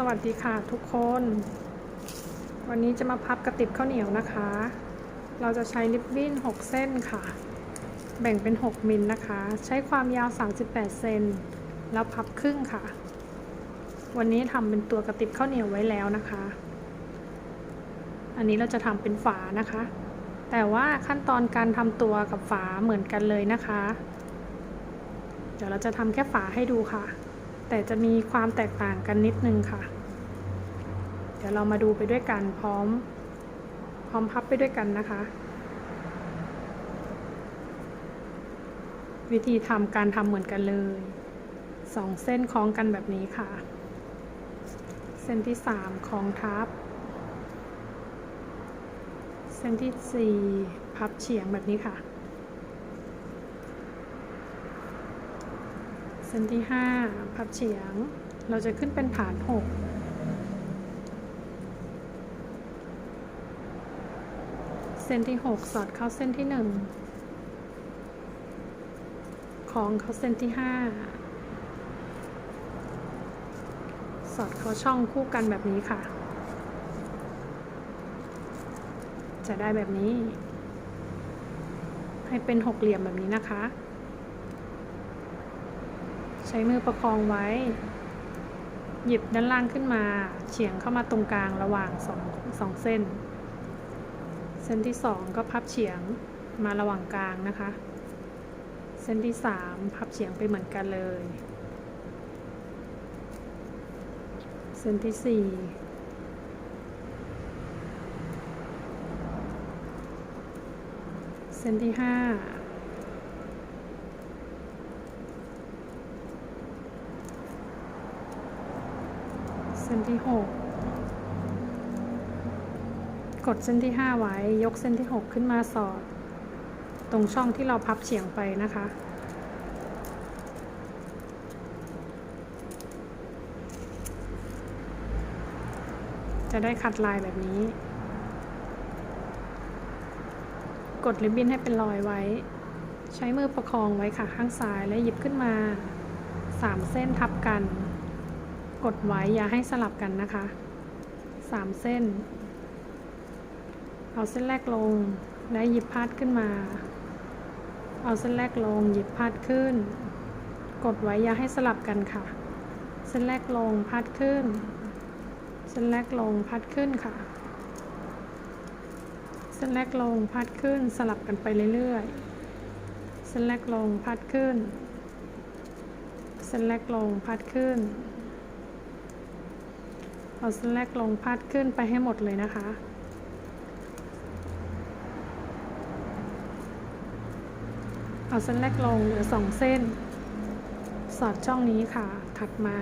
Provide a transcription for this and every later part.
สวัสดีค่ะทุกคน วันนี้จะมาพับกระติบข้าวเหนียวนะคะ เราจะใช้ริบบิ้น 6 เส้นค่ะ แบ่งเป็น 6 มิลนะคะ ใช้ความยาว 38 เซนแล้วพับครึ่งค่ะ วันนี้ทำเป็นตัวกระติบข้าวเหนียวไว้แล้วนะคะ อันนี้เราจะทำเป็นฝานะคะ แต่ว่าขั้นตอนการทำตัวกับฝาเหมือนกันเลยนะคะ เดี๋ยวเราจะทำแค่ฝาให้ดูค่ะ แต่จะมีความแตกต่างกันนิดนึงค่ะ เดี๋ยวเรามาดูไปด้วยกันพร้อม พร้อมพับไปด้วยกันนะคะ วิธีทำการทำเหมือนกันเลยสองเส้นคล้องกันแบบนี้ค่ะ เส้นที่สามคล้องทับ เส้นที่สี่พับเฉียงแบบนี้ค่ะ เส้นที่ 5 พับเฉียง เราจะขึ้นเป็นฐาน 6 เส้นที่ 6 สอดเข้าเส้นที่1คล้องเข้าเส้นที่ 5 สอดเข้าช่องคู่กันแบบนี้ค่ะ จะได้แบบนี้ ให้เป็นหกเหลี่ยมแบบนี้นะคะ ใช้มือประคองไว้ หยิบด้านล่างขึ้นมาเฉียงเข้ามาตรงกลางระหว่างสองสองเส้น เส้นที่สองก็พับเฉียงมาระหว่างกลางนะคะ เส้นที่สามพับเฉียงไปเหมือนกันเลย เส้นที่สี่เส้นที่ห้า เส้นที่ 6 กดเส้นที่ 5 ไว้ ยกเส้นที่ 6 ขึ้นมาสอด ตรงช่องที่เราพับเฉียงไปนะคะ จะได้ขัดลายแบบนี้ กดริบบิ้นให้เป็นรอยไว้ ใช้มือประคองไว้ค่ะข้างซ้ายและหยิบขึ้นมา 3 เส้นทับกัน กดไว้อย่าให้สลับกันนะคะ 3 เส้น เอาเส้นแรกลงและหยิบพาดขึ้นมา เอาเส้นแรกลงหยิบพาดขึ้น กดไว้อย่าให้สลับกันค่ะ เส้นแรกลงพาดขึ้น เส้นแรกลงพัดขึ้นค่ะ เส้นแรกลงพัดขึ้นสลับกันไปเรื่อยๆ เส้นแรกลงพัดขึ้น เส้นแรกลงพัดขึ้น เอาเส้นแรกลงพัดขึ้นไปให้หมดเลยนะคะ เอาเส้นแรกลงเหลือสองเส้น สอดช่องนี้ค่ะ ถัดมา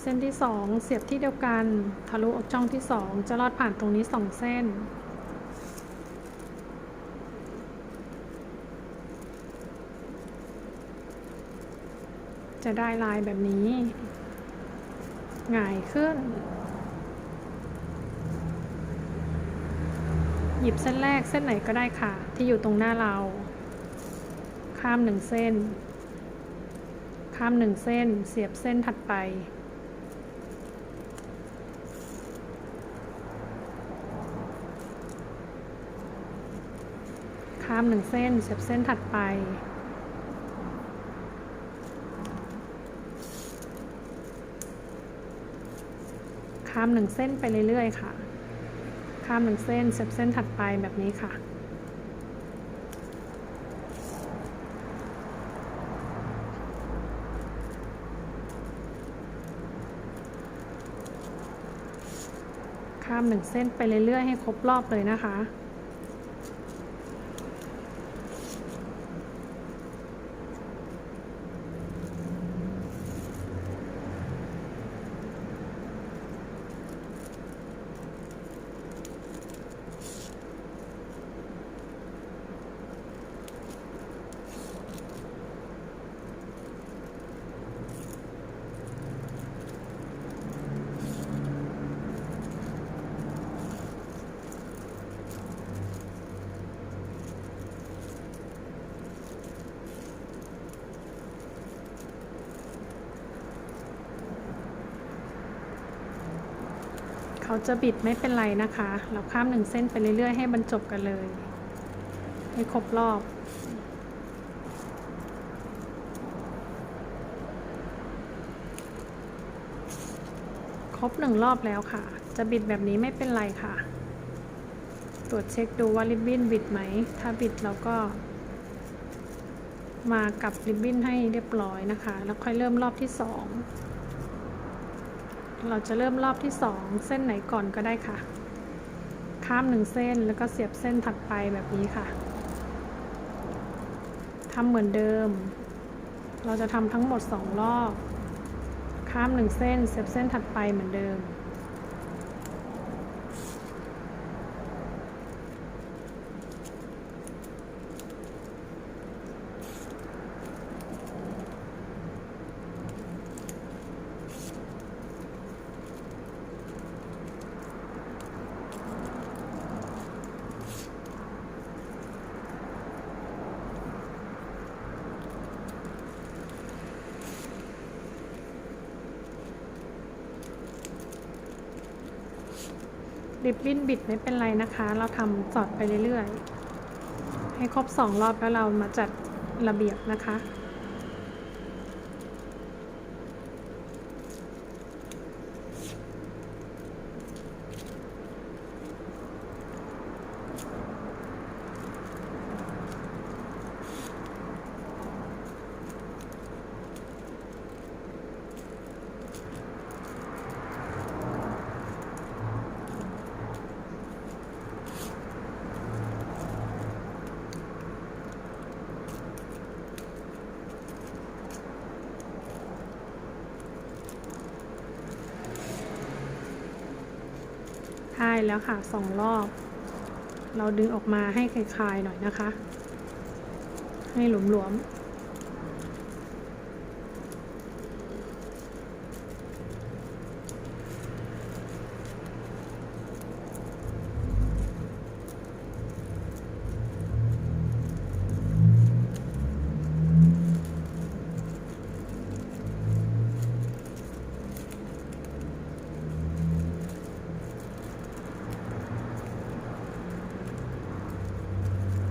เส้นที่สองเสียบที่เดียวกัน ทะลุออกช่องที่สองจะลอดผ่านตรงนี้สองเส้น จะได้ลายแบบนี้หงายขึ้น หยิบเส้นแรกเส้นไหนก็ได้ค่ะ ที่อยู่ตรงหน้าเรา ข้ามหนึ่งเส้น ข้ามหนึ่งเส้น เสียบเส้นถัดไป ข้ามหนึ่งเส้น เสียบเส้นถัดไป ข้ามหนึ่งเส้นไปเรื่อยๆค่ะ ข้ามหนึ่งเส้นเสียบเส้นถัดไปแบบนี้ค่ะ ข้ามหนึ่งเส้นไปเรื่อยๆให้ครบรอบเลยนะคะ เขาจะบิดไม่เป็นไรนะคะ เราข้ามหนึ่งเส้นไปเรื่อยๆ ให้บรรจบกันเลย ให้ครบรอบ ครบหนึ่งรอบแล้วค่ะ จะบิดแบบนี้ไม่เป็นไรค่ะ ตรวจเช็คดูว่าริบบิ้นบิดไหม ถ้าบิดเราก็ มากับริบบิ้นให้เรียบร้อยนะคะ แล้วค่อยเริ่มรอบที่สอง เราจะเริ่มรอบที่สองเส้นไหนก่อนก็ได้ค่ะ ข้ามหนึ่งเส้นแล้วก็เสียบเส้นถัดไปแบบนี้ค่ะทำเหมือนเดิม เราจะทำทั้งหมดสองรอบ ข้ามหนึ่งเส้น เสียบเส้นถัดไปเหมือนเดิม ริบบิ้นบิดไม่เป็นไรนะคะ เราทำสอดไปเรื่อยๆ ให้ครบสองรอบแล้วเรามาจัดระเบียบนะคะ ใช่แล้วค่ะสองรอบ เราดึงออกมาให้คลายๆหน่อยนะคะ ให้หลวมๆ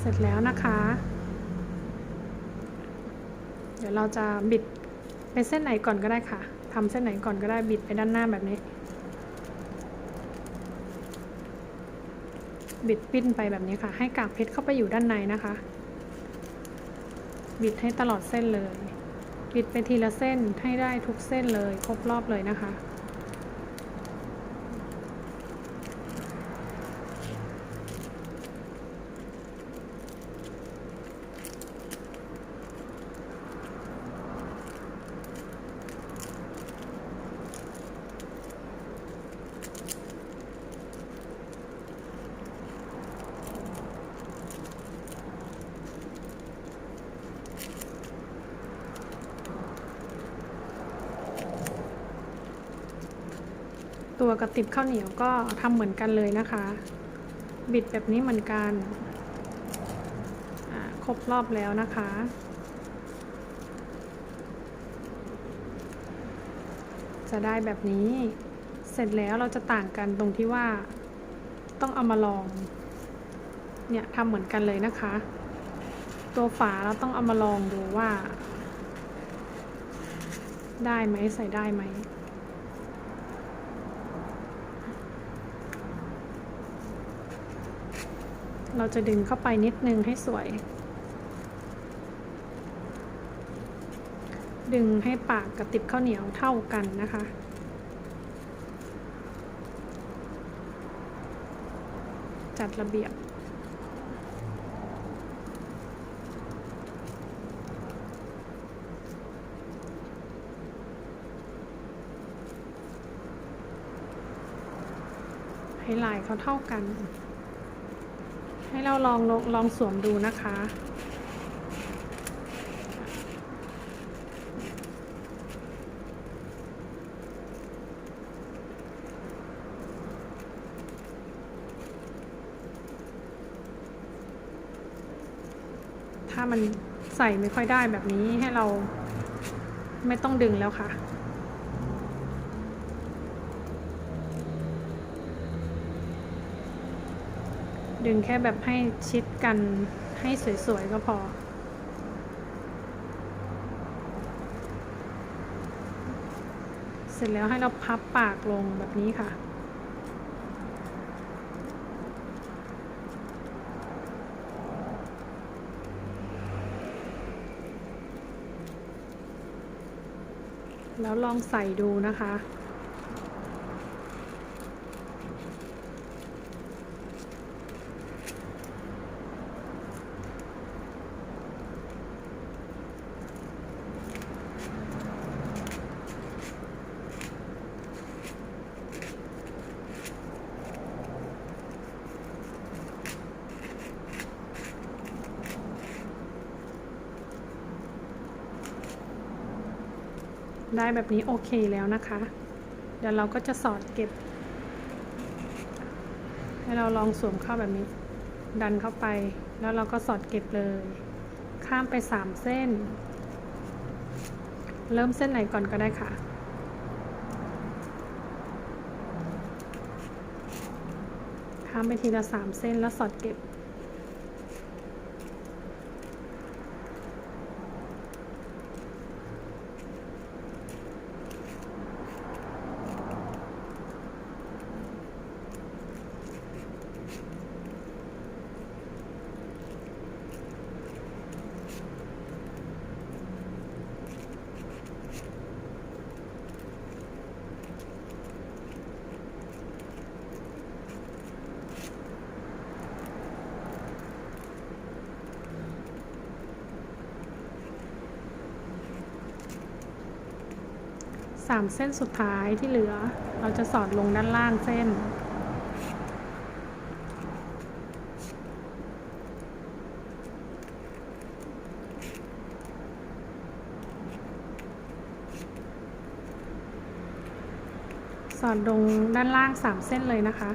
เสร็จแล้วนะคะ เดี๋ยวเรา จะบิดไปเส้นไหนก่อนก็ได้ค่ะทำเส้นไหนก่อนก็ได้บิดไปด้านหน้าแบบนี้ บิดปิ้นไปแบบนี้ค่ะ ให้กากเพชรเข้าไปอยู่ด้านในนะคะ บิดให้ตลอดเส้นเลย บิดไปทีละเส้นให้ได้ทุกเส้นเลยครบรอบเลยนะคะ ติบข้าวเหนียวก็ทำเหมือนกันเลยนะคะ บิดแบบนี้เหมือนกันครบรอบแล้วนะคะ จะได้แบบนี้เสร็จแล้วเราจะต่างกันตรงที่ว่าต้องเอามาลอง เนี่ยทำเหมือนกันเลยนะคะ ตัวฝาเราต้องเอามาลองดูว่า ได้ไหมใส่ได้ไหม เราจะดึงเข้าไปนิดนึงให้สวย ดึงให้ปากกับติบข้าวเหนียวเท่ากันนะคะจัดระเบียบ ให้ลายเขาเท่ากัน ให้เราลองลองลองสวมดูนะคะ ถ้ามันใส่ไม่ค่อยได้แบบนี้ให้เราไม่ต้องดึงแล้วค่ะ ดึงแค่แบบให้ชิดกันให้สวยๆก็พอ เสร็จแล้วให้เราพับปากลงแบบนี้ค่ะ แล้วลองใส่ดูนะคะ ได้แบบนี้โอเคแล้วนะคะ เดี๋ยวเราก็จะสอดเก็บ ให้เราลองสวมเข้าแบบนี้ ดันเข้าไป แล้วเราก็สอดเก็บเลย ข้ามไปสามเส้น เริ่มเส้นไหนก่อนก็ได้ค่ะข้ามไปทีละสามเส้นแล้วสอดเก็บ สามเส้นสุดท้ายที่เหลือ เราจะสอดลงด้านล่างเส้น สอดลงด้านล่างสามเส้นเลยนะคะ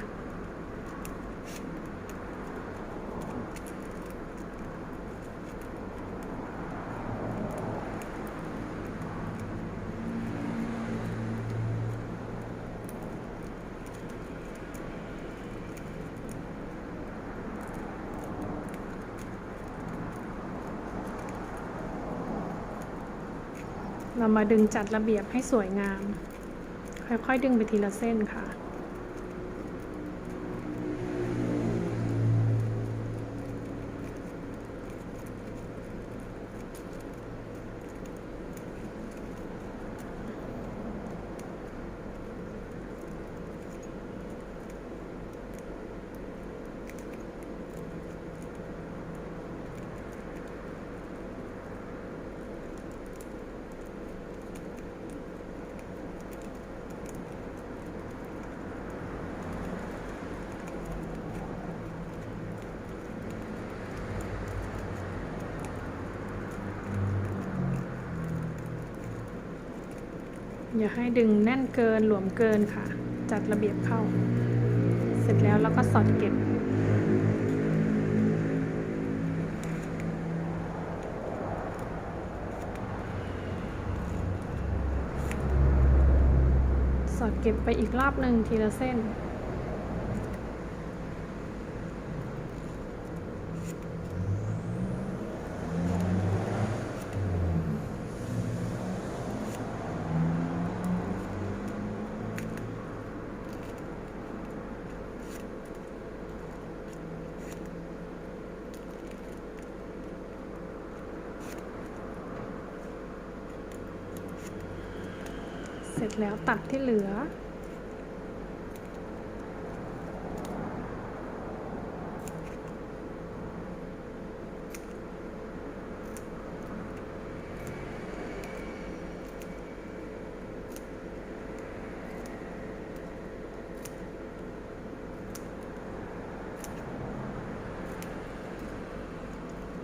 เรามาดึงจัดระเบียบให้สวยงาม ค่อยๆดึงไปทีละเส้นค่ะ อย่าให้ดึงแน่นเกินหลวมเกินค่ะ จัดระเบียบเข้า เสร็จแล้วเราก็สอดเก็บ สอดเก็บไปอีกรอบหนึ่งทีละเส้น จแล้วตัดที่เหลือ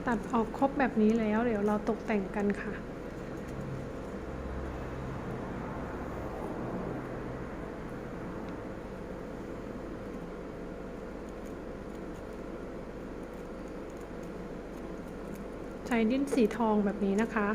ตัดออกครบแบบนี้แล้วเดี๋ยวเราตกแต่งกันค่ะ ใช้ดิ้นสีทองแบบนี้นะคะ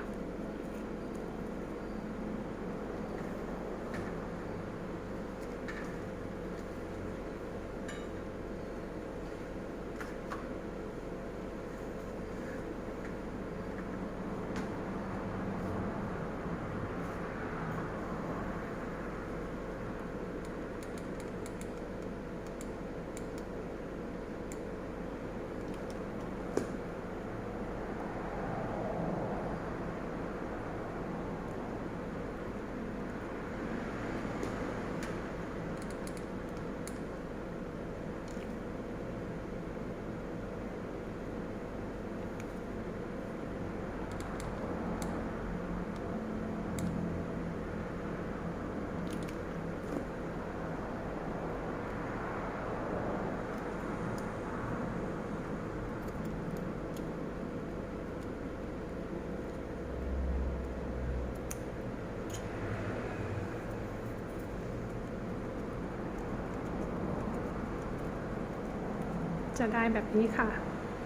จะได้แบบนี้ค่ะ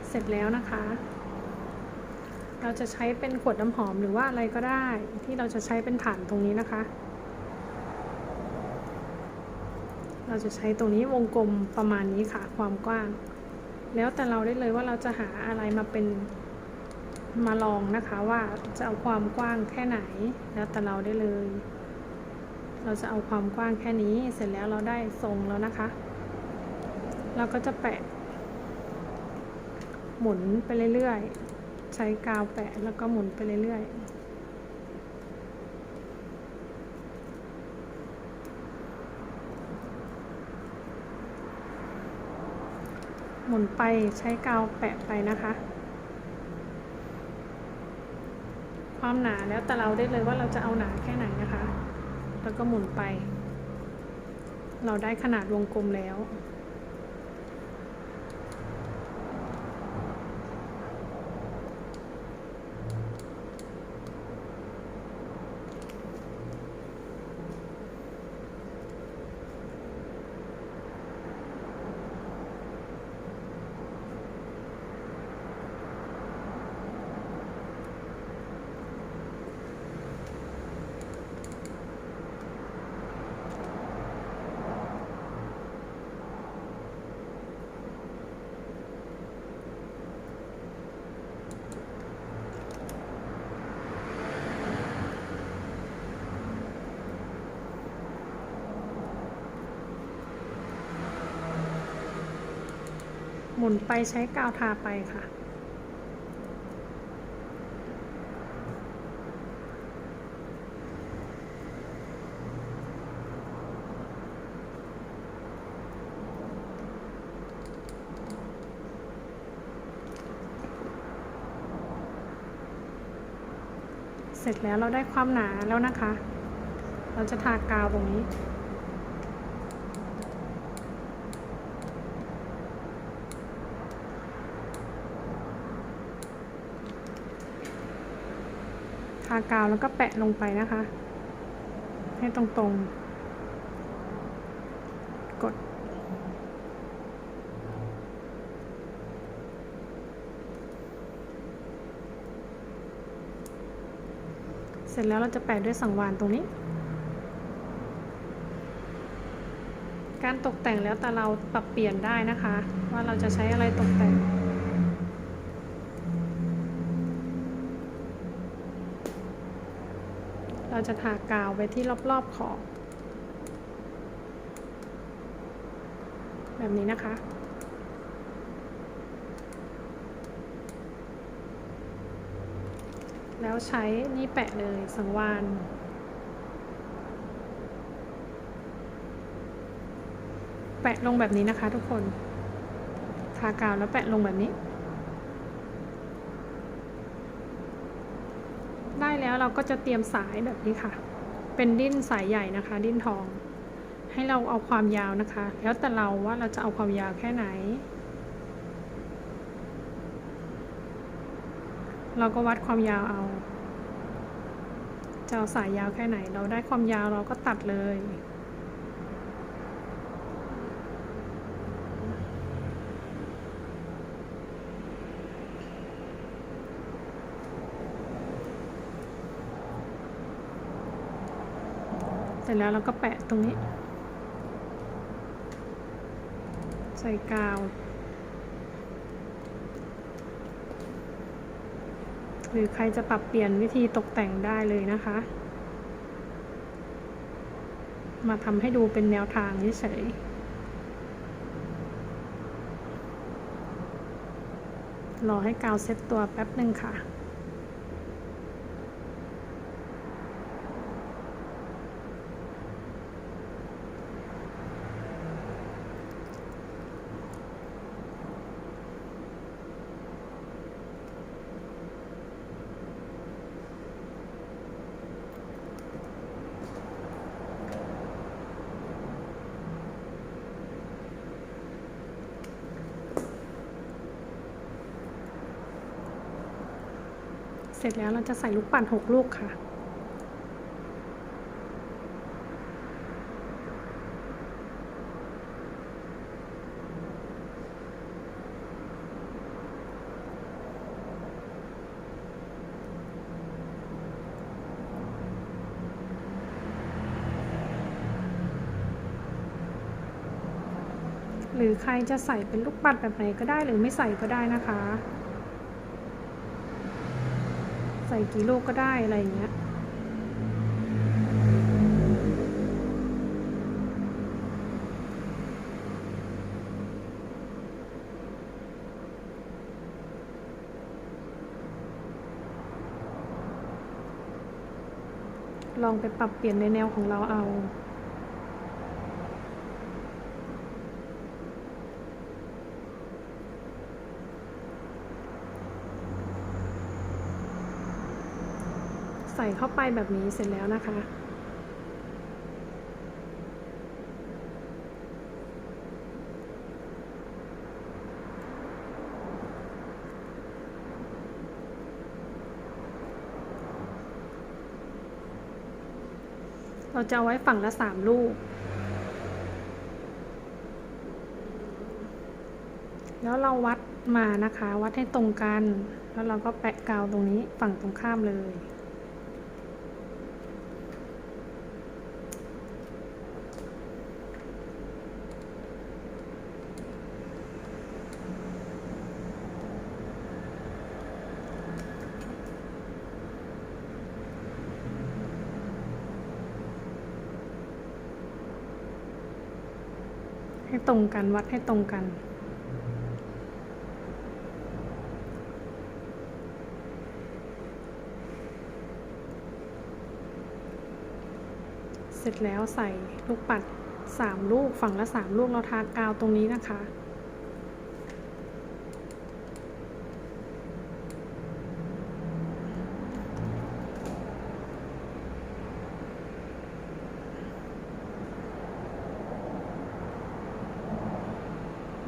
เสร็จแล้วนะคะ เราจะใช้เป็นขวดน้ำหอมหรือว่าอะไรก็ได้ ที่เราจะใช้เป็นฐานตรงนี้นะคะ เราจะใช้ตรงนี้วงกลมประมาณนี้ค่ะ ความกว้าง แล้วแต่เราได้เลยว่าเราจะหาอะไรมาเป็นมาลองนะคะว่าจะเอาความกว้างแค่ไหน แล้วแต่เราได้เลย เราจะเอาความกว้างแค่นี้เสร็จแล้วเราได้ทรงแล้วนะคะ เราก็จะแปะ หมุนไปเรื่อยๆ ใช้กาวแปะแล้วก็หมุนไปเรื่อยๆหมุนไปใช้กาวแปะไปนะคะ ความหนาแล้วแต่เราได้เลยว่าเราจะเอาหนาแค่ไหนนะคะ แล้วก็หมุนไป เราได้ขนาดวงกลมแล้ว มุนไปใช้กาวทาไปค่ะ เสร็จแล้วเราได้ความหนาแล้วนะคะ เราจะทากาวตรงนี้ากาวแล้วก็แปะลงไปนะคะ ให้ตรงๆ กด เสร็จแล้วเราจะแปะด้วยสังวานตรงนี้ การตกแต่งแล้วแต่เราปรับเปลี่ยนได้นะคะ ว่าเราจะใช้อะไรตกแต่ง เราจะทากาวไปที่รอบๆขอบแบบนี้นะคะ แล้วใช้นี่แปะเลยสังวานแปะลงแบบนี้นะคะทุกคน ทากาวแล้วแปะลงแบบนี้ ได้ แล้วเราก็จะเตรียมสายแบบนี้ค่ะ เป็นดิ้นสายใหญ่นะคะ ดิ้นทอง ให้เราเอาความยาวนะคะ แล้วแต่เราว่าเราจะเอาความยาวแค่ไหน เราก็วัดความยาวเอาจะเอาสายยาวแค่ไหน เราได้ความยาวเราก็ตัดเลย เสร็จแล้วเราก็แปะตรงนี้ ใส่กาว หรือใครจะปรับเปลี่ยนวิธีตกแต่งได้เลยนะคะ มาทำให้ดูเป็นแนวทางเฉยรอให้กาวเซ็ตตัวแป๊บหนึ่งค่ะ ร็จแล้วเราจะใส่ลูกปั่น 6 ลูกค่ะ หรือใครจะใส่เป็นลูกปัดแบบไหนก็ได้หรือไม่ใส่ก็ได้นะคะ ส่กี่ลูกก็ได้อะไรอย่างเงี้ยลองไปปรับเปลี่ยนในแนวของเราเอา ใส่เข้าไปแบบนี้เสร็จแล้วนะคะ เราจะเอาไว้ฝั่งละสามลูก แล้วเราวัดมานะคะ วัดให้ตรงกัน แล้วเราก็แปะกาวตรงนี้ฝั่งตรงข้ามเลย ให้ตรงกันวัดให้ตรงกัน เสร็จแล้วใส่ลูกปัดสามลูกฝั่งละสามลูกเราทากาวตรงนี้นะคะ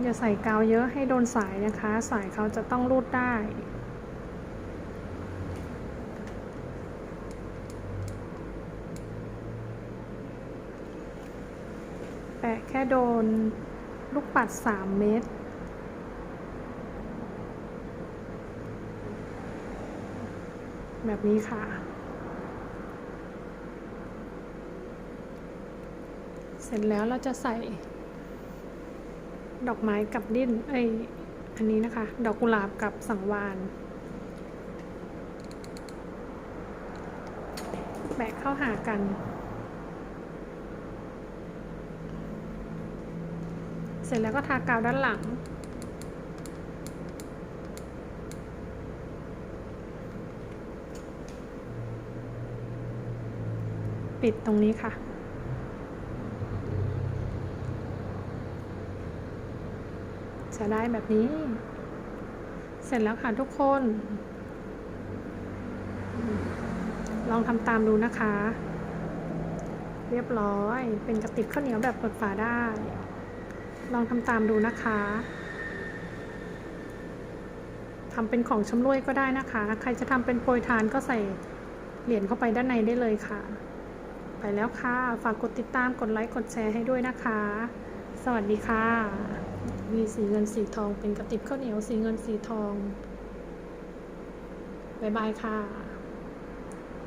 อย่าใส่กาวเยอะให้โดนสายนะคะ สายเขาจะต้องรูดได้แปะแค่โดนลูกปัด 3 เมตร แบบนี้ค่ะ เสร็จแล้วเราจะใส่ ดอกไม้กับดิ้นไออันนี้นะคะ ดอกกุหลาบกับสังวานแบะเข้าหากัน เสร็จแล้วก็ทากาวด้านหลังปิดตรงนี้ค่ะ จะได้แบบนี้ เสร็จแล้วค่ะทุกคน ลองทำตามดูนะคะ เรียบร้อยเป็นกระติบข้าวเหนียวแบบเปิดฝาได้ ลองทำตามดูนะคะทำเป็นของชำร่วยก็ได้นะคะ ใครจะทำเป็นโปรยทานก็ใส่เหรียญเข้าไปด้านในได้เลยค่ะ ไปแล้วค่ะ ฝากกดติดตาม กดไลค์ กดแชร์ให้ด้วยนะคะ สวัสดีค่ะ มีสีเงินสีทองเป็นกระติบข้าวเหนียวสีเงินสีทอง บ๊ายบายค่ะ